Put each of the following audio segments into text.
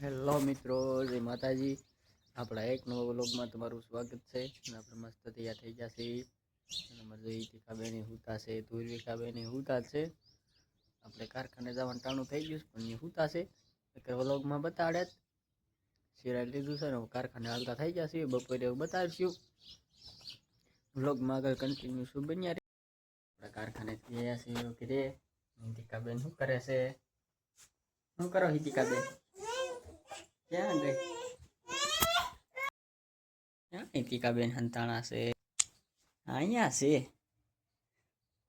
Hello મિત્રો, જય માતાજી. આપણા એક નવા વ્લોગમાં તમારું સ્વાગત છે. આપણે મસ્ત તૈયાર થઈ જશે અને અમારે જો ઈતિકાબેન હુતા છે ધુરવિકાબેન હુતા છે. આપણે કારખાને જવાનું ટાણું થઈ ગયું છે, પણ એ હુતા છે. એટલે વ્લોગમાં બતાડે. જ સિરાય લીધું છે ને કારખાને હાલતા થઈ જશે બપોરે બતાવીશું વ્લોગમાં આગળ કન્ટિન્યુ શું બન્યા આપણા કારખાને ગયા છે એવું કે રે. શું કરે છે? શું કરો હિતિકાબેન? ક્યાં ગઈ? ક્યાં નીતિકાબેન હંતાણા છે? અહીંયા છે.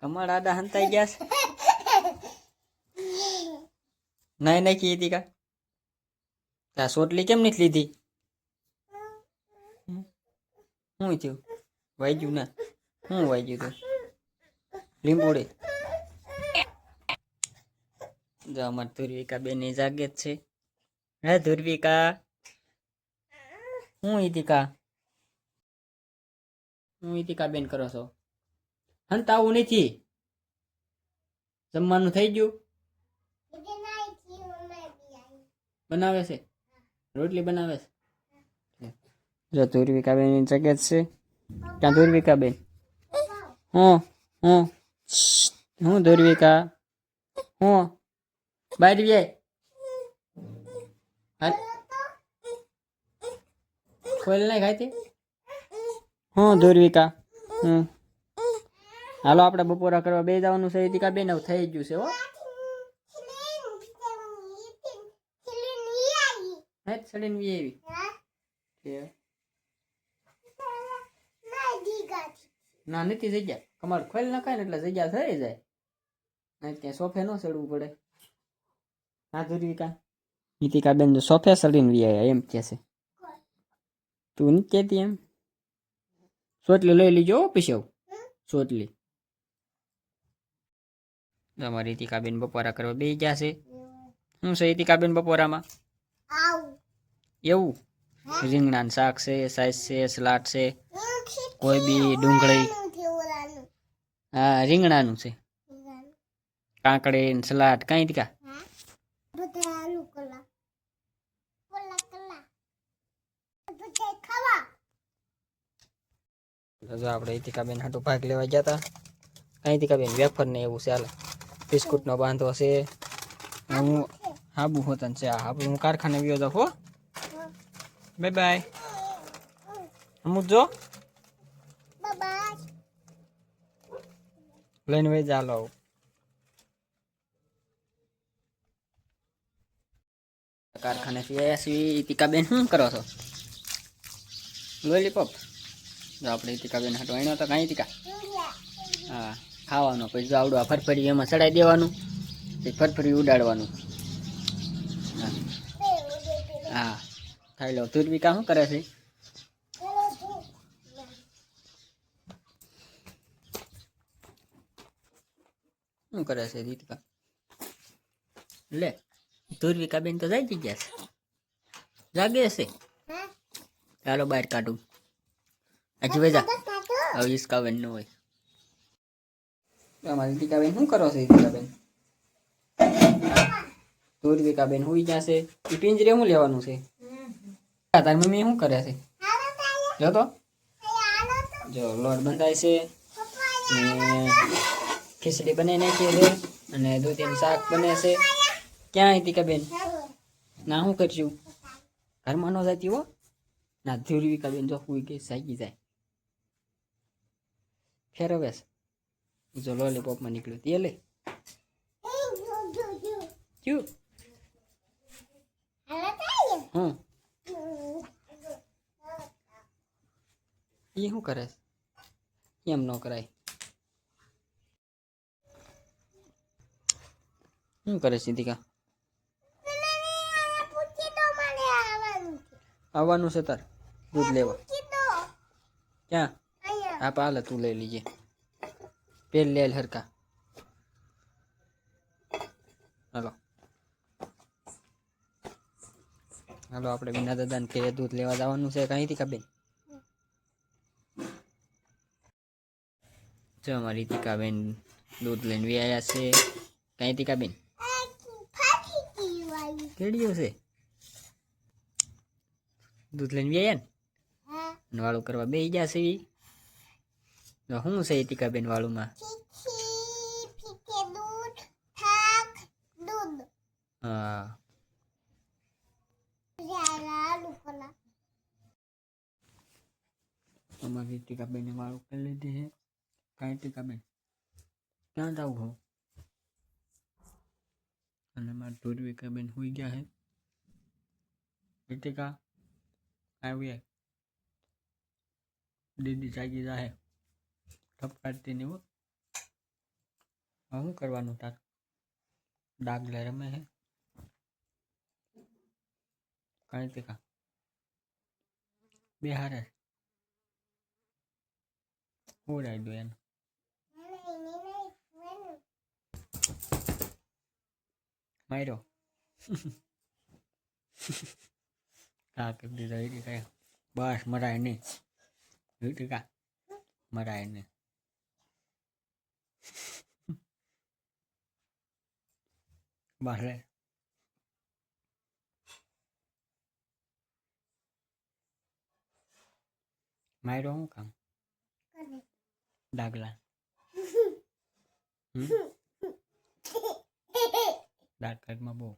કમળ આડા હંતાઈ ગયા છે? નહીં નહીં કી ઈતિકા ત્યાં સોટલી કેમ નથી લીધી? શું થયું? વાગ્યું ના? શું વાગ્યું તું? લીંબોડી જો અમાર ધુરવિકા બેન જાગે જ છે. હે ધુરવિકા? હું ઈતિકા? હું ઈતિકા બેન કરો છો. હંત આવું નથી. જમવાનું થઈ ગયું? બનાવે છે? રોટલી બનાવે છે? જો ધુરવિકા બેન જગે જ છે. ત્યાં ધુરવિકા બેન? હું હું. હું ધુરવિકા? હું. બહાર વે ખોલ નહીં ખાતી હું ધુરવિકા. હમ. હાલો આપણે બપોરા કરવા બે જવાનું છે. ઈતિકા બેન થઈ ગયું છે હો. હે સડીને વી એવી ના નથી જગ્યા. કમર ખોલ નાખાય ને એટલે જગ્યા થઈ જાય. ત્યાં સોફે ન ચડવું પડે. હા ધુરવિકા. નીતિકા તો સોફે ચડીને વી આવ્યા એમ કે છે તું નથી કહેતી એમ સોટલી લઈ લીજો પીછે સોટલી તમારી રીતિકાબેન બપોરા કરવા બે ગયા છે શું છે રીતિકાબેન બપોરામાં એવું રીંગણાનું શાક છે સાઈઝ છે સલાડ છે કોઈ બી ડુંગળી હા રીંગણાનું છે કાંકડી સલાડ કાંઈ જો આપણે ઇતિકાબેન હાટું ભાગ લેવા ગયા હતા કાંઈ ઇતિકાબેન વેફર ને એવું ચાલે બિસ્કુટનો બાંધો છે. હું હાબુ હોતન છે આ હાબુ. હું કારખાને વ્યો જાઉં હો. બાય બાય અમુક જો. લઈને વહી ચાલો કારખાનેથી આવ્યા છીએ ઈતિકાબેન શું કરો છો? લોલીપોપ જો આપણે ઈતિકાબેન હાટો આણ્યો તો કાંઈ ઈતિકા? હા, ખાવાનો, પછી જો આવડું આ ફરફરી એમાં ચડાવી દેવાનું, પછી ફરફરી ઉડાડવાનું. હા. ખાઈ લો ધુરવિકા શું કરે છે? શું કરે છે રીતિકા લે. ધુરવિકા બેન તો જાય ગયા છે. જાગે છે. ચાલો બહાર કાઢું. હજી વેજા હવે ઈસકાબેનનું હોય. અમારી દીકાબેન શું કરો છો દીકાબેન ધુરવિકાબેન હુઈ જશે એ પિંજરે શું લેવાનું છે? તારી મમ્મી શું કરે છે? જો તો. જો, લોટ બંધાય છે. ને ખીચડી બનાવી નાખીએ અને દૂધીનું શાક બને છે. ક્યાં દીકાબેન ના શું કરશું? ઘરમાં ન જતી હો. ના ધુરવિકાબેન જો હુઈ ગઈ, સાગી જાય. ફેર છે. જો લોલીપોપમાં નીકળ્યું. તે લે. ક્યુ? હમ. એ શું કરે એમ ન કરાય. શું કરે છે આવવાનું છે તાર. દૂધ લેવા. ક્યાં? હા પાલે તું લઈ લીજે. પેલ લે હરકા હાલો. હાલો આપણે વિના દાદાને ઘેરે દૂધ લેવા જવાનું છે. કઈ હતી બેન? જો અમારી ટીકાબેન દૂધ લઈને વ્યાયા છે. કઈ ટીકાબેન કેડીઓ છે? દૂધ લઈને વ્યાયા ને વાળું કરવા બે ગયા છે શું છે ટીકાબેન વાળુમાં? હા. અમારી ટીકાબેને વાળું કરી લીધી છે. કાંઈ ટીકાબેન ક્યાં જાવ હો? અને મારા ધૂરવિકાબેન હોઈ ગયા છે. ટીકા આવી દીદી જાગી જાહે. ઠપકારતી નહીં હો. હવે શું કરવાનું તાર? ડાગલે રમે છે કાંઈ કા. બે હારે ઉડાઈ દો એને? માર્યો. કા કરી દીધા એ ટીકા બસ મરાય નહીં એ ટીકા મરાય નહીં બસ લે માર્યો શું કામ ડાગલા હમ દાંત કાઢમાં બહુ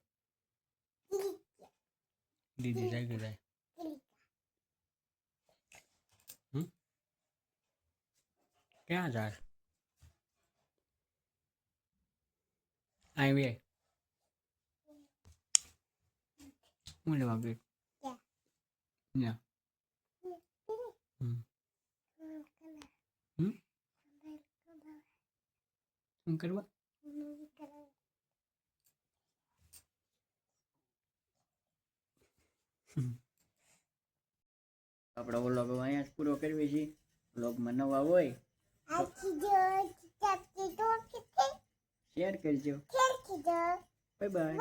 દીદી જાગી જાય હમ ક્યાં જાય આવી હું લેવા ગઈ ના હમ હમ શું કરવા આપણો વ્લોગ અહીંયા જ પૂરો કરવી છે વ્લોગમાં નવા હોય શેર કરજો. Bye bye.